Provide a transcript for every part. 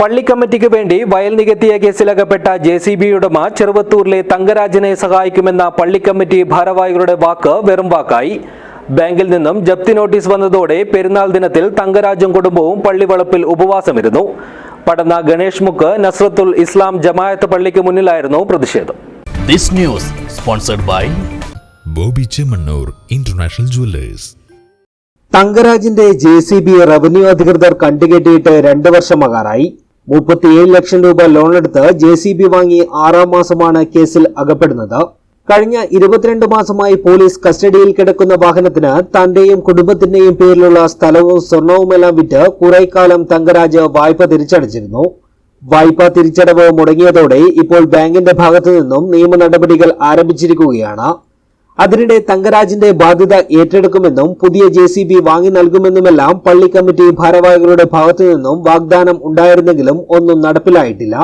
പള്ളി കമ്മിറ്റിക്ക് വേണ്ടി വയൽ നികത്തിയ കേസിലകപ്പെട്ട ജെ സി ബി ഉടമ ചെറുവത്തൂരിലെ തങ്കരാജനെ സഹായിക്കുമെന്ന പള്ളി കമ്മിറ്റി ഭാരവാഹികളുടെ വാക്ക് വെറും വാക്കായി. ബാങ്കിൽ നിന്നും ജപ്തി നോട്ടീസ് വന്നതോടെ പെരുന്നാൾ ദിനത്തിൽ തങ്കരാജും കുടുംബവും പള്ളിവളപ്പിൽ ഉപവാസമിരുന്നു. പടന്ന ഗണേഷ് മുക്ക് നസ്രത്തുൽ ഇസ്ലാം ജമായത്ത് പള്ളിക്ക് മുന്നിലായിരുന്നു പ്രതിഷേധം. This news sponsored by Bobby Chemmanur international jewellers. തങ്കരാജിന്റെ J C B revenue അധികൃതർ കണ്ടുകെട്ടിയിട്ട് രണ്ട് വർഷമാകാറായി മുപ്പത്തിയേഴ് ലക്ഷം രൂപ ലോണെടുത്ത് ജെ സി ബി വാങ്ങി ആറാം മാസമാണ് കേസിൽ അകപ്പെടുന്നത്. കഴിഞ്ഞ ഇരുപത്തിരണ്ട് മാസമായി പോലീസ് കസ്റ്റഡിയിൽ കിടക്കുന്ന വാഹനത്തിന് തന്റെയും കുടുംബത്തിന്റെയും പേരിലുള്ള സ്ഥലവും സ്വർണവുമെല്ലാം വിറ്റ് കുറെ കാലം തങ്കരാജ് വായ്പ തിരിച്ചടച്ചിരുന്നു. വായ്പ തിരിച്ചടവ് മുടങ്ങിയതോടെ ഇപ്പോൾ ബാങ്കിന്റെ ഭാഗത്തു നിന്നും നിയമ നടപടികൾ ആരംഭിച്ചിരിക്കുകയാണ്. അതിനിടെ തങ്കരാജിന്റെ ബാധ്യത ഏറ്റെടുക്കുമെന്നും പുതിയ ജെ സി ബി വാങ്ങി നൽകുമെന്നുമെല്ലാം പള്ളി കമ്മിറ്റി ഭാരവാഹികളുടെ ഭാഗത്തു നിന്നും വാഗ്ദാനം ഉണ്ടായിരുന്നെങ്കിലും ഒന്നും നടപ്പിലായിട്ടില്ല.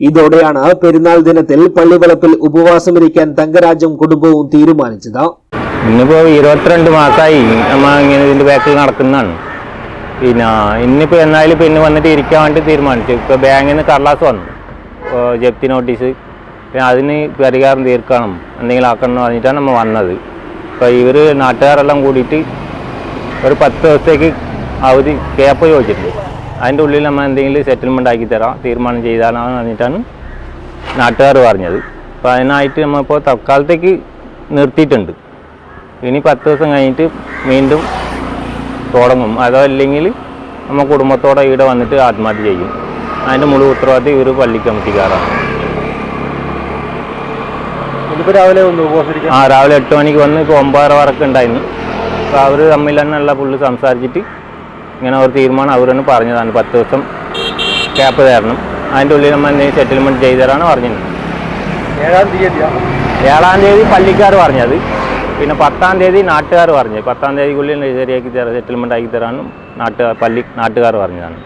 ഇതോടെയാണ് പെരുന്നാൾ ദിനത്തിൽ പള്ളിവളപ്പിൽ ഉപവാസമിരിക്കാൻ തങ്കരാജും കുടുംബവും തീരുമാനിച്ചത്. ഇന്നിപ്പോ ഇരുപത്തിരണ്ട് മാസമായി നമ്മ ഇങ്ങനെ ഇതിന്റെ ബാക്കിൽ നടക്കുന്നതാണ്. പിന്നെ ഇന്നിപ്പോ എന്നാലും പിന്നെ വന്നിട്ട് ഇരിക്കാൻ വേണ്ടി തീരുമാനിച്ചു. ഇപ്പൊ ബാങ്കിൽ നിന്ന് കടലാസ് വന്നു. ജപ്തി നോട്ടീസ് പിന്നെ അതിന് പരിഹാരം തീർക്കണം എന്തെങ്കിലും ആക്കണം എന്ന് പറഞ്ഞിട്ടാണ് നമ്മൾ വന്നത്. അപ്പോൾ ഇവർ നാട്ടുകാരെല്ലാം കൂടിയിട്ട് ഒരു പത്ത് ദിവസത്തേക്ക് അവധി കേപ്പ് ചോദിച്ചിട്ടുണ്ട്. അതിന്റെ ഉള്ളിൽ നമ്മൾ എന്തെങ്കിലും സെറ്റിൽമെന്റ് ആക്കി തരാം തീരുമാനം ചെയ്താലാന്ന് പറഞ്ഞിട്ടാണ് നാട്ടുകാർ പറഞ്ഞത്. അപ്പോൾ അതിനായിട്ട് നമ്മളിപ്പോൾ തൽക്കാലത്തേക്ക് നിർത്തിയിട്ടുണ്ട്. ഇനി പത്ത് ദിവസം കഴിഞ്ഞിട്ട് വീണ്ടും തുടങ്ങും. അതോ അല്ലെങ്കിൽ നമ്മൾ കുടുംബത്തോടെ ഇവിടെ വന്നിട്ട് ആത്മഹത്യ ചെയ്യും. അതിന്റെ മുഴുവൻ ഉത്തരവാദിത്തം ഇവർ പള്ളി കമ്മിറ്റിക്കാരാണ്. രാവിലെ ആ രാവിലെ എട്ട് മണിക്ക് വന്ന് ഇപ്പോൾ ഒമ്പതര വരക്ക് ഉണ്ടായിരുന്നു അപ്പോൾ അവർ തമ്മിൽ തന്നെയുള്ള പുള്ളി സംസാരിച്ചിട്ട് ഇങ്ങനെ ഒരു തീരുമാനം അവർ തന്നെ പറഞ്ഞതാണ്. പത്ത് ദിവസം ക്യാപ്പ് തരണം. അതിന്റെ ഉള്ളിൽ നമ്മൾ എന്തെങ്കിലും സെറ്റിൽമെന്റ് ചെയ്തു പറഞ്ഞത്. ഏഴാം തീയതിയാണ് ഏഴാം തീയതി പള്ളിക്കാർ പറഞ്ഞത്. പിന്നെ പത്താം തീയതി നാട്ടുകാർ പറഞ്ഞത്. പത്താം തീയതിക്കുള്ളിൽ ശരിയാക്കി തരാം സെറ്റിൽമെന്റ് ആക്കി തരാനും നാട്ടുകാർ പള്ളി നാട്ടുകാർ പറഞ്ഞതാണ്.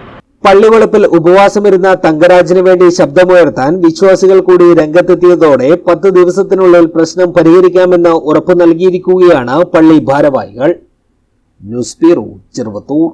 പള്ളിവളപ്പിൽ ഉപവാസമിരുന്ന തങ്കരാജിന് വേണ്ടി ശബ്ദമുയർത്താൻ വിശ്വാസികൾ കൂടി രംഗത്തെത്തിയതോടെ പത്ത് ദിവസത്തിനുള്ളിൽ പ്രശ്നം പരിഹരിക്കാമെന്ന് ഉറപ്പു നൽകിയിരിക്കുകയാണ് പള്ളി ഭാരവാഹികൾ. News bureau Cheruvathur.